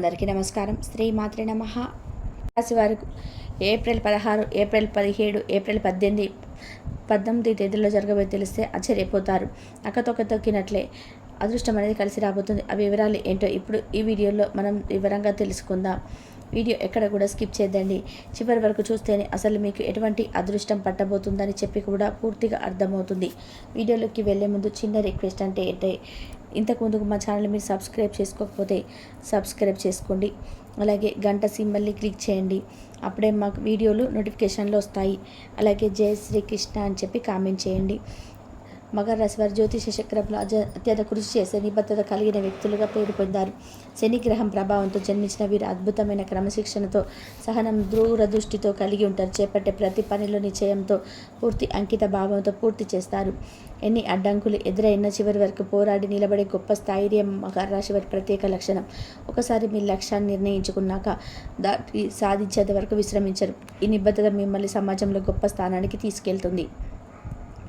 అందరికీ నమస్కారం. శ్రీ మాత్రే నమ. రాశి వారికి ఏప్రిల్ పదహారు ఏప్రిల్ పదిహేడు ఏప్రిల్ పద్దెనిమిది పద్దెనిమిది తేదీల్లో జరగబోయే తెలిస్తే ఆశ్చర్యపోతారు. అక్కతొక్క తొక్కినట్లే అదృష్టం అనేది కలిసి రాబోతుంది. ఆ వివరాలు ఏంటో ఇప్పుడు ఈ వీడియోలో మనం వివరంగా తెలుసుకుందాం. వీడియో ఎక్కడ కూడా స్కిప్ చేద్దండి చివరి వరకు చూస్తేనే అసలు మీకు ఎటువంటి అదృష్టం పట్టబోతుందని చెప్పి కూడా పూర్తిగా అర్థమవుతుంది. వీడియోలోకి వెళ్ళే ముందు చిన్న రిక్వెస్ట్ అంటే ఏంటంటే ఇంతకుముందుకు మా ఛానల్ మీరు సబ్స్క్రైబ్ చేసుకోకపోతే సబ్స్క్రైబ్ చేసుకోండి. అలాగే గంట సింబల్ని క్లిక్ చేయండి. అప్పుడే మాకు వీడియోలు నోటిఫికేషన్లు వస్తాయి. అలాగే జై శ్రీకృష్ణ అని చెప్పి కామెంట్ చేయండి. మకర రాశి వారు జ్యోతిష చక్రంలో అత్యంత కృషి చేసే నిబద్ధత కలిగిన వ్యక్తులుగా పేరు పొందారు. శనిగ్రహం ప్రభావంతో జన్మించిన వీరు అద్భుతమైన క్రమశిక్షణతో సహనం దూరదృష్టితో కలిగి ఉంటారు. చేపట్టే ప్రతి పనిలో నిశ్చయంతో పూర్తి అంకిత భావంతో పూర్తి చేస్తారు. ఎన్ని అడ్డంకులు ఎదురైన చివరి వరకు పోరాడి నిలబడే గొప్ప స్థైర్యం మకర రాశి వారి ప్రత్యేక లక్షణం. ఒకసారి మీ లక్ష్యాన్ని నిర్ణయించుకున్నాక దాటి సాధించేంత వరకు విశ్రమించరు. ఈ నిబద్ధత మిమ్మల్ని సమాజంలో గొప్ప స్థానానికి తీసుకెళ్తుంది.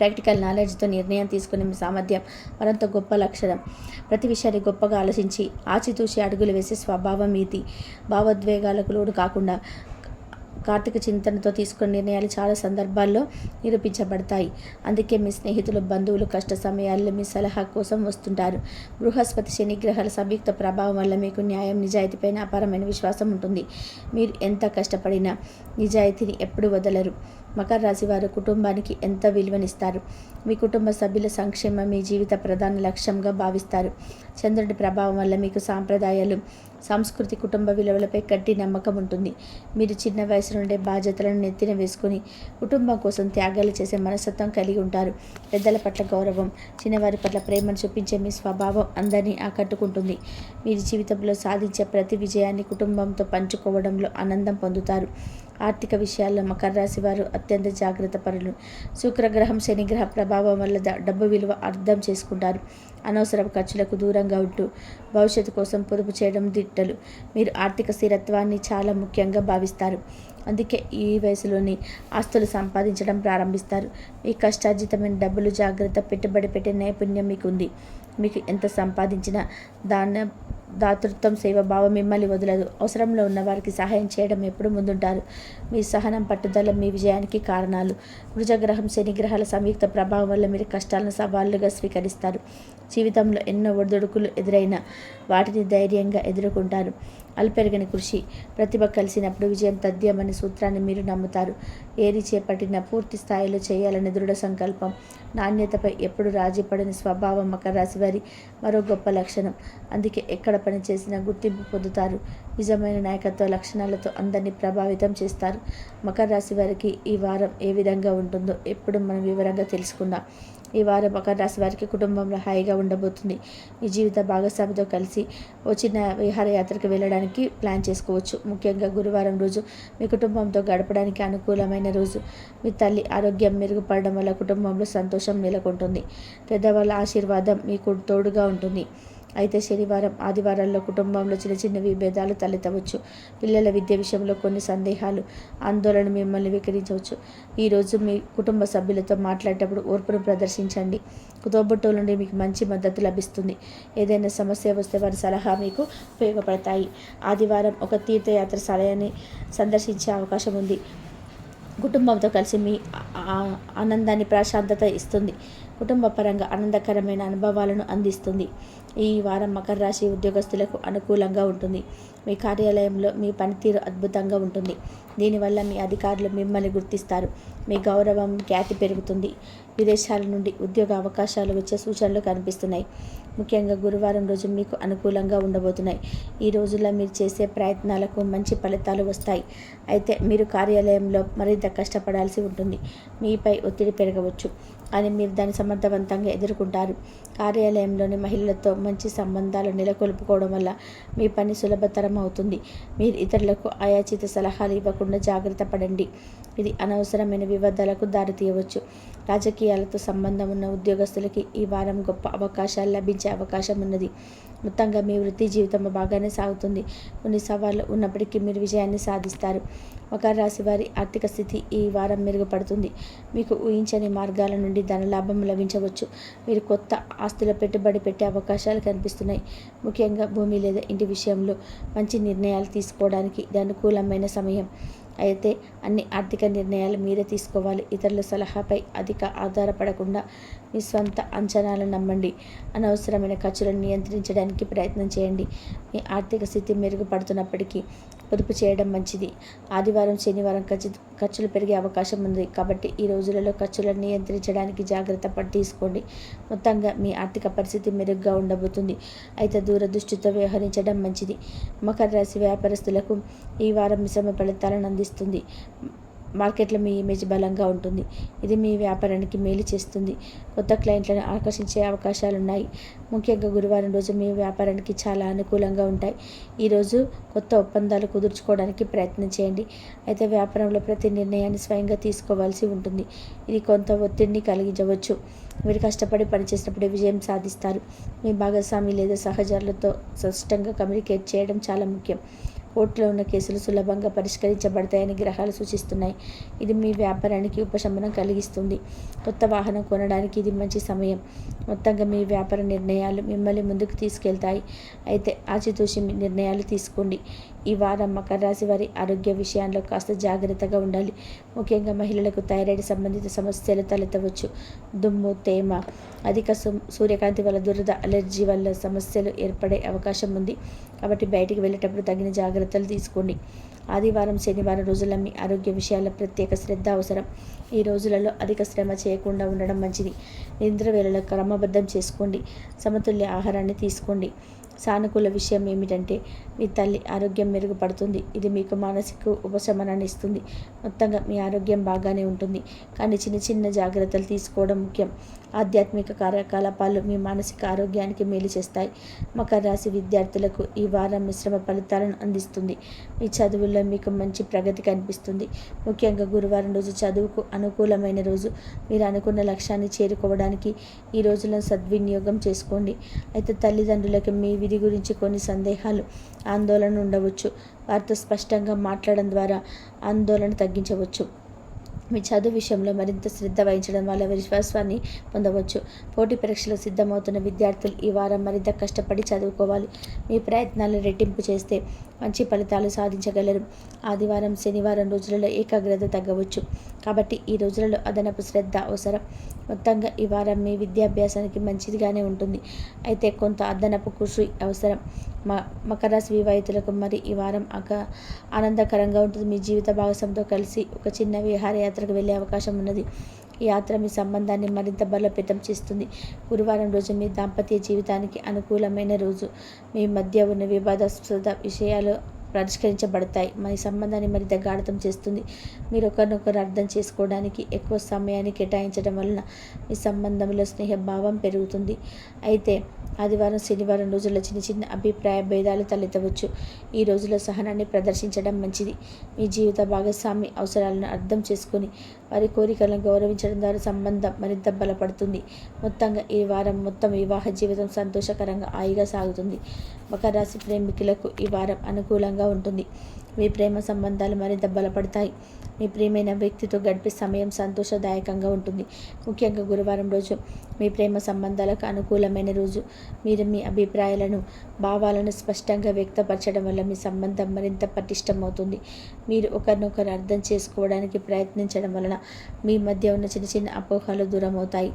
ప్రాక్టికల్ నాలెడ్జ్తో నిర్ణయం తీసుకునే మీ సామర్థ్యం మరింత గొప్ప లక్షణం. ప్రతి విషయాన్ని గొప్పగా ఆలోచించి ఆచితూచి అడుగులు వేసే స్వభావం మీతి భావోద్వేగాలకు లోడు కాకుండా కార్తీక చింతనతో తీసుకునే నిర్ణయాలు చాలా సందర్భాల్లో నిరూపించబడతాయి. అందుకే మీ స్నేహితులు బంధువులు కష్ట సమయాల్లో మీ సలహా కోసం వస్తుంటారు. బృహస్పతి శని గ్రహాల సంయుక్త ప్రభావం వల్ల మీకు న్యాయం నిజాయితీపైన అపారమైన విశ్వాసం ఉంటుంది. మీరు ఎంత కష్టపడినా నిజాయితీని ఎప్పుడు వదలరు. మకర రాశి వారు కుటుంబానికి ఎంత విలువనిస్తారు? మీ కుటుంబ సభ్యుల సంక్షేమం మీ జీవిత ప్రధాన లక్ష్యంగా భావిస్తారు. చంద్రుడి ప్రభావం వల్ల మీకు సాంప్రదాయాలు సంస్కృతి కుటుంబ విలువలపై గట్టి నమ్మకం ఉంటుంది. మీరు చిన్న వయసు నుండే బాధ్యతలను నెత్తిన వేసుకుని కుటుంబం కోసం త్యాగాలు చేసే మనస్తత్వం కలిగి ఉంటారు. పెద్దల పట్ల గౌరవం చిన్నవారి పట్ల ప్రేమను చూపించే మీ స్వభావం అందరినీ ఆకట్టుకుంటుంది. మీరు జీవితంలో సాధించే ప్రతి విజయాన్ని కుటుంబంతో పంచుకోవడంలో ఆనందం పొందుతారు. ఆర్థిక విషయాల్లో మకర రాశి వారు అత్యంత జాగ్రత్త పరులు. శుక్రగ్రహం శనిగ్రహ ప్రభావం వల్ల డబ్బు విలువ అర్థం చేసుకుంటారు. అనవసర ఖర్చులకు దూరంగా ఉంటూ భవిష్యత్తు కోసం పొదుపు చేయడం దిట్టలు. మీరు ఆర్థిక స్థిరత్వాన్ని చాలా ముఖ్యంగా భావిస్తారు. అందుకే ఈ వయసులోని ఆస్తులు సంపాదించడం ప్రారంభిస్తారు. మీ కష్టార్జితమైన డబ్బులు జాగ్రత్త పెట్టుబడి పెట్టే నైపుణ్యం మీకు ఉంది మీకు ఎంత సంపాదించినా దాని దాతృత్వం సేవ భావం మిమ్మల్ని వదలదు. అవసరంలో ఉన్న వారికి సహాయం చేయడం ఎప్పుడు ముందుంటారు. మీ సహనం పట్టుదల మీ విజయానికి కారణాలు. వృజగ్రహం శనిగ్రహాల సంయుక్త ప్రభావం వల్ల మీరు కష్టాలను సవాళ్ళుగా స్వీకరిస్తారు. జీవితంలో ఎన్నో ఒడిదుడుకులు ఎదురైన వాటిని ధైర్యంగా ఎదుర్కొంటారు. అల్పెరగని కృషి. ప్రతిభ కలిసినప్పుడు విజయం తథ్యమనే సూత్రాన్ని మీరు నమ్ముతారు. ఏది చేపట్టిన పూర్తి స్థాయిలో చేయాలనే దృఢ సంకల్పం. నాణ్యతపై ఎప్పుడు రాజీపడని స్వభావం మకర రాశి వారి మరో గొప్ప లక్షణం. అందుకే ఎక్కడ పని చేసినా గుర్తింపు పొందుతారు. నిజమైన నాయకత్వ లక్షణాలతో అందరినీ ప్రభావితం చేస్తారు. మకర రాశి వారికి ఈ వారం ఏ విధంగా ఉంటుందో ఎప్పుడు మనం వివరంగా తెలుసుకుందాం. ఈ వారం మకర రాశి వారికి కుటుంబంలో హాయిగా ఉండబోతుంది. మీ జీవిత భాగస్వామితో కలిసి ఓ చిన్న విహారయాత్రకు వెళ్ళడానికి ప్లాన్ చేసుకోవచ్చు. ముఖ్యంగా గురువారం రోజు మీ కుటుంబంతో గడపడానికి అనుకూలమైన రోజు. మీ తల్లి ఆరోగ్యం మెరుగుపడడం వల్ల కుటుంబంలో సంతోషం నెలకొంటుంది. పెద్దవాళ్ళ ఆశీర్వాదం మీకు తోడుగా ఉంటుంది. అయితే శనివారం ఆదివారాల్లో కుటుంబంలో చిన్న చిన్న విభేదాలు తలెత్తవచ్చు. పిల్లల విద్య విషయంలో కొన్ని సందేహాలు ఆందోళన మిమ్మల్ని వికరించవచ్చు. ఈరోజు మీ కుటుంబ సభ్యులతో మాట్లాడేటప్పుడు ఓర్పును ప్రదర్శించండి. తోబుట్టువుల నుండి మీకు మంచి మద్దతు లభిస్తుంది. ఏదైనా సమస్య వస్తే వారి సలహా మీకు ఉపయోగపడతాయి. ఆదివారం ఒక తీర్థయాత్ర సలయాన్ని సందర్శించే అవకాశం ఉంది. కుటుంబంతో కలిసి మీ ఆనందాన్ని ప్రశాంతత ఇస్తుంది. కుటుంబ పరంగా ఆనందకరమైన అనుభవాలను అందిస్తుంది. ఈ వారం మకర రాశి ఉద్యోగస్తులకు అనుకూలంగా ఉంటుంది. మీ కార్యాలయంలో మీ పనితీరు అద్భుతంగా ఉంటుంది. దీనివల్ల మీ అధికారులు మిమ్మల్ని గుర్తిస్తారు. మీ గౌరవం ఖ్యాతి పెరుగుతుంది. విదేశాల నుండి ఉద్యోగ అవకాశాలు వచ్చే సూచనలు కనిపిస్తున్నాయి. ముఖ్యంగా గురువారం రోజు మీకు అనుకూలంగా ఉండబోతున్నాయి. ఈ రోజుల్లో మీరు చేసే ప్రయత్నాలకు మంచి ఫలితాలు వస్తాయి. అయితే మీరు కార్యాలయంలో మరింత కష్టపడాల్సి ఉంటుంది. మీపై ఒత్తిడి పెరగవచ్చు. అని మీరు దాన్ని సమర్థవంతంగా ఎదుర్కొంటారు. కార్యాలయంలోని మహిళలతో మంచి సంబంధాలు నెలకొల్పుకోవడం వల్ల మీ పని సులభతరం అవుతుంది. మీరు ఇతరులకు ఆయాచిత సలహాలు ఇవ్వకుండా జాగ్రత్త పడండి. ఇది అనవసరమైన వివాదాలకు దారితీయవచ్చు రాజకీయాలతో సంబంధం ఉన్న ఉద్యోగస్తులకి ఈ వారం గొప్ప అవకాశాలు లభించే అవకాశం ఉన్నది. మొత్తంగా మీ వృత్తి జీవితం బాగానే సాగుతుంది. కొన్ని సవాళ్ళు ఉన్నప్పటికీ మీరు విజయాన్ని సాధిస్తారు. ఒక రాశి వారి ఆర్థిక స్థితి ఈ వారం మెరుగుపడుతుంది. మీకు ఊహించని మార్గాల నుండి నుండి ధనలాభం లభించవచ్చు. మీరు కొత్త ఆస్తుల పెట్టుబడి పెట్టే అవకాశాలు కనిపిస్తున్నాయి. ముఖ్యంగా భూమి లేదా ఇంటి విషయంలో మంచి నిర్ణయాలు తీసుకోవడానికి ఇది అనుకూలమైన సమయం. అయితే అన్ని ఆర్థిక నిర్ణయాలు మీరే తీసుకోవాలి. ఇతరుల సలహాపై అధిక ఆధారపడకుండా మీ స్వంత అంచనాలను నమ్మండి. అనవసరమైన ఖర్చులను నియంత్రించడానికి ప్రయత్నం చేయండి. మీ ఆర్థిక స్థితి మెరుగుపడుతున్నప్పటికీ పొదుపు చేయడం మంచిది. ఆదివారం శనివారం ఖర్చు ఖర్చులు పెరిగే అవకాశం ఉంది. కాబట్టి ఈ రోజులలో ఖర్చులను నియంత్రించడానికి జాగ్రత్త పడి తీసుకోండి. మొత్తంగా మీ ఆర్థిక పరిస్థితి మెరుగ్గా ఉండబోతుంది. అయితే దూరదృష్టితో వ్యవహరించడం మంచిది. మకర రాశి వ్యాపారస్తులకు ఈ వారం మిశ్రమ ఫలితాలను అందిస్తుంది. మార్కెట్లో మీ ఇమేజ్ బలంగా ఉంటుంది. ఇది మీ వ్యాపారానికి మేలు చేస్తుంది. కొత్త క్లయింట్లను ఆకర్షించే అవకాశాలు ఉన్నాయి ముఖ్యంగా గురువారం రోజు మీ వ్యాపారానికి చాలా అనుకూలంగా ఉంటాయి. ఈరోజు కొత్త ఒప్పందాలు కుదుర్చుకోవడానికి ప్రయత్నం చేయండి. అయితే వ్యాపారంలో ప్రతి నిర్ణయాన్ని స్వయంగా తీసుకోవాల్సి ఉంటుంది. ఇది కొంత ఒత్తిడిని కలిగించవచ్చు. మీరు కష్టపడి పనిచేసినప్పుడు విజయం సాధిస్తారు. మీ భాగస్వామి లేదా సహచరులతో స్పష్టంగా కమ్యూనికేట్ చేయడం చాలా ముఖ్యం. కోర్టులో ఉన్న కేసులు సులభంగా పరిష్కరించబడతాయని గ్రహాలు సూచిస్తున్నాయి. ఇది మీ వ్యాపారానికి ఉపశమనం కలిగిస్తుంది. కొత్త వాహనం కొనడానికి ఇది మంచి సమయం. మొత్తంగా మీ వ్యాపార నిర్ణయాలు మిమ్మల్ని ముందుకు తీసుకెళ్తాయి. అయితే ఆచితూషి నిర్ణయాలు తీసుకోండి. ఈ వారం మకర రాశి వారి ఆరోగ్య విషయాల్లో కాస్త జాగ్రత్తగా ఉండాలి. ముఖ్యంగా మహిళలకు థైరాయిడ్ సంబంధిత సమస్యలు తలెత్తవచ్చు. దుమ్ము తేమ అధిక సూర్యకాంతి వల్ల దురద అలర్జీ వల్ల సమస్యలు ఏర్పడే అవకాశం ఉంది. కాబట్టి బయటికి వెళ్ళేటప్పుడు తగిన జాగ్రత్తలు తీసుకోండి. ఆదివారం శనివారం రోజుల మీ ఆరోగ్య విషయాల ప్రత్యేక శ్రద్ధ అవసరం. ఈ రోజులలో అధిక శ్రమ చేయకుండా ఉండడం మంచిది. నిద్ర వేళలో క్రమబద్ధం చేసుకోండి. సమతుల్య ఆహారాన్ని తీసుకోండి. సానుకూల విషయం ఏమిటంటే మీ తల్లి ఆరోగ్యం మెరుగుపడుతుంది. ఇది మీకు మానసిక ఉపశమనాన్ని ఇస్తుంది. మొత్తంగా మీ ఆరోగ్యం బాగానే ఉంటుంది. కానీ చిన్న చిన్న జాగ్రత్తలు తీసుకోవడం ముఖ్యం. ఆధ్యాత్మిక కార్యకలాపాలు మీ మానసిక ఆరోగ్యానికి మేలు చేస్తాయి. మకర రాశి విద్యార్థులకు ఈ వారం మిశ్రమ ఫలితాలను అందిస్తుంది. మీ చదువుల్లో మీకు మంచి ప్రగతి కనిపిస్తుంది. ముఖ్యంగా గురువారం రోజు చదువుకు అనుకూలమైన రోజు. మీరు అనుకున్న లక్ష్యాన్ని చేరుకోవడానికి ఈ రోజులను సద్వినియోగం చేసుకోండి. అయితే తల్లిదండ్రులకు మీ వీరి గురించి కొన్ని సందేహాలు ఆందోళన ఉండవచ్చు. వారితో స్పష్టంగా మాట్లాడడం ద్వారా ఆందోళన తగ్గించవచ్చు. మీ చదువు విషయంలో మరింత శ్రద్ధ వహించడం వల్ల విశ్వాసాన్ని పొందవచ్చు. పోటీ పరీక్షలకు సిద్ధమవుతున్న విద్యార్థులు ఈ వారం మరింత కష్టపడి చదువుకోవాలి. మీ ప్రయత్నాలను రెట్టింపు చేస్తే మంచి ఫలితాలు సాధించగలరు. ఆదివారం శనివారం రోజులలో ఏకాగ్రత తగ్గవచ్చు. కాబట్టి ఈ రోజులలో అదనపు శ్రద్ధ అవసరం. మొత్తంగా ఈ వారం మీ విద్యాభ్యాసానికి మంచిదిగానే ఉంటుంది. అయితే కొంత అదనపు కృషి అవసరం. మ మకర వివాహితులకు మరి ఈ వారం అక ఆనందకరంగా ఉంటుంది. మీ జీవిత భాగస్వామితో కలిసి ఒక చిన్న విహారయాత్రకు వెళ్ళే అవకాశం ఉన్నది. ఈ యాత్ర మీ సంబంధాన్ని మరింత బలోపేతం చేస్తుంది. గురువారం రోజు మీ దాంపత్య జీవితానికి అనుకూలమైన రోజు. మీ మధ్య ఉన్న వివాదాస్పద విషయాలు పరిష్కరించబడతాయి. మీ సంబంధాన్ని మరింత గాఢతం చేస్తుంది. మీరు ఒకరినొకరు అర్థం చేసుకోవడానికి ఎక్కువ సమయాన్ని కేటాయించడం వలన మీ సంబంధంలో స్నేహభావం పెరుగుతుంది. అయితే ఆదివారం శనివారం రోజుల్లో చిన్న చిన్న అభిప్రాయ భేదాలు తలెత్తవచ్చు. ఈ రోజులో సహనాన్ని ప్రదర్శించడం మంచిది. మీ జీవిత భాగస్వామి అవసరాలను అర్థం చేసుకొని వారి కోరికలను గౌరవించడం ద్వారా సంబంధం మరింత బలపడుతుంది. మొత్తంగా ఈ వారం మొత్తం వివాహ జీవితం సంతోషకరంగా హాయిగా సాగుతుంది. మకర రాశి ప్రేమికులకు ఈ వారం అనుకూలంగా ఉంటుంది. మీ ప్రేమ సంబంధాలు మరింత బలపడతాయి. మీ ప్రియమైన వ్యక్తితో గడిపే సమయం సంతోషదాయకంగా ఉంటుంది. ముఖ్యంగా గురువారం రోజు మీ ప్రేమ సంబంధాలకు అనుకూలమైన రోజు. మీరు మీ అభిప్రాయాలను భావాలను స్పష్టంగా వ్యక్తపరచడం వల్ల మీ సంబంధం మరింత పటిష్టమవుతుంది. మీరు ఒకరినొకరు అర్థం చేసుకోవడానికి ప్రయత్నించడం వలన మీ మధ్య ఉన్న చిన్న చిన్న అపోహలు దూరం అవుతాయి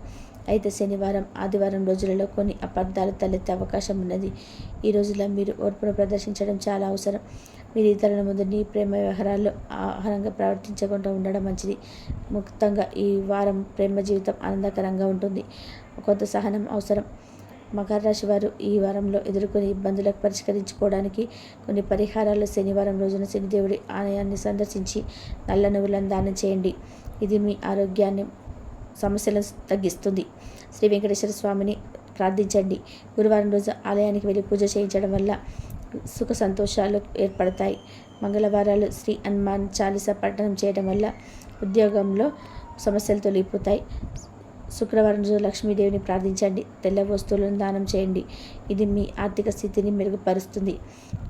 అయితే శనివారం ఆదివారం రోజులలో కొన్ని అపార్థాలు తలెత్తే అవకాశం ఉన్నది. ఈ రోజుల్లో మీరు ఓర్పును ప్రదర్శించడం చాలా అవసరం. మీరు ఇతరుల ముందు నీ ప్రేమ వ్యవహారాల్లో ఆహారంగా ప్రవర్తించకుండా ఉండడం మంచిది. ముక్తంగా ఈ వారం ప్రేమ జీవితం ఆనందకరంగా ఉంటుంది. కొంత సహనం అవసరం. మకర రాశి వారు ఈ వారంలో ఎదుర్కొనే ఇబ్బందులకు పరిష్కరించుకోవడానికి కొన్ని పరిహారాలు శనివారం రోజున శనిదేవుడి ఆలయాన్ని సందర్శించి నల్ల నువ్వులను దానం చేయండి. ఇది మీ ఆరోగ్యాన్ని సమస్యలను తగ్గిస్తుంది. శ్రీ వెంకటేశ్వర స్వామిని ప్రార్థించండి. గురువారం రోజు ఆలయానికి వెళ్ళి పూజ చేయించడం వల్ల సుఖ సంతోషాలు ఏర్పడతాయి. మంగళవారాలు శ్రీ హనుమాన్ చాలీస పఠనం చేయడం వల్ల ఉద్యోగంలో సమస్యలు తొలగిపోతాయి. శుక్రవారం రోజు లక్ష్మీదేవిని ప్రార్థించండి. తెల్ల వస్తువులను దానం చేయండి. ఇది మీ ఆర్థిక స్థితిని మెరుగుపరుస్తుంది.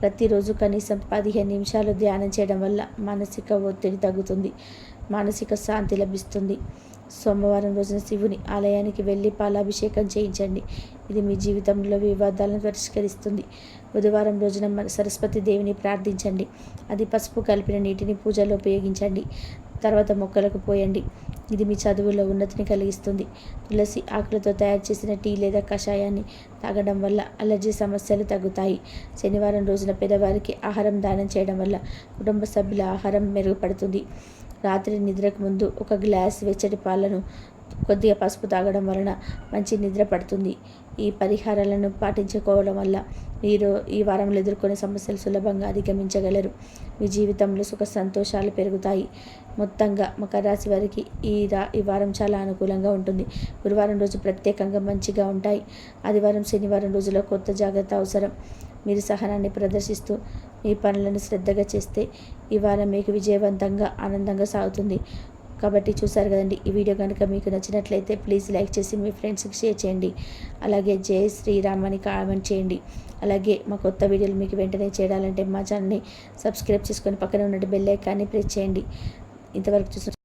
ప్రతిరోజు కనీసం పదిహేను నిమిషాలు ధ్యానం చేయడం వల్ల మానసిక ఒత్తిడి తగ్గుతుంది. మానసిక శాంతి లభిస్తుంది. సోమవారం రోజున శివుని ఆలయానికి వెళ్ళి పాలాభిషేకం చేయించండి. ఇది మీ జీవితంలో వివాదాలను పరిష్కరిస్తుంది. బుధవారం రోజున మన సరస్వతి దేవిని ప్రార్థించండి. అది పసుపు కలిపిన నీటిని పూజలో ఉపయోగించండి. తర్వాత మొక్కలకు పోయండి. ఇది మీ చదువులో ఉన్నతిని కలిగిస్తుంది. తులసి ఆకులతో తయారు చేసిన టీ లేదా కషాయాన్ని తాగడం వల్ల అలర్జీ సమస్యలు తగ్గుతాయి. శనివారం రోజున పేదవారికి ఆహారం దానం చేయడం వల్ల కుటుంబ సభ్యుల ఆహారం మెరుగుపడుతుంది. రాత్రి నిద్రకు ముందు ఒక గ్లాస్ వెచ్చటి పాలను కొద్దిగా పసుపు తాగడం వలన మంచి నిద్ర పడుతుంది. ఈ పరిహారాలను పాటించుకోవడం వల్ల మీరు ఈ వారంలో ఎదుర్కొనే సమస్యలు సులభంగా అధిగమించగలరు. మీ జీవితంలో సుఖ సంతోషాలు పెరుగుతాయి. మొత్తంగా మకర రాశి వారికి ఈ రా ఈ వారం చాలా అనుకూలంగా ఉంటుంది. గురువారం రోజు ప్రత్యేకంగా మంచిగా ఉంటాయి. ఆదివారం శనివారం రోజులో కొత్త జాగ్రత్త అవసరం. మీరు సహనాన్ని ప్రదర్శిస్తూ మీ పనులను శ్రద్ధగా చేస్తే ఈ వారం మీకు విజయవంతంగా ఆనందంగా సాగుతుంది. కాబట్టి చూసారు కదండి ఈ వీడియో కనుక మీకు నచ్చినట్లయితే ప్లీజ్ లైక్ చేసి మీ ఫ్రెండ్స్కి షేర్ చేయండి. అలాగే జై శ్రీరామ్ అని కామెంట్ చేయండి. అలాగే మా కొత్త వీడియోలు మీకు వెంటనే చేయాలంటే మా ఛానల్ని సబ్స్క్రైబ్ చేసుకొని పక్కన ఉన్న బెల్ ఐకాన్ని ప్రెస్ చేయండి. ఇంతవరకు చూసిన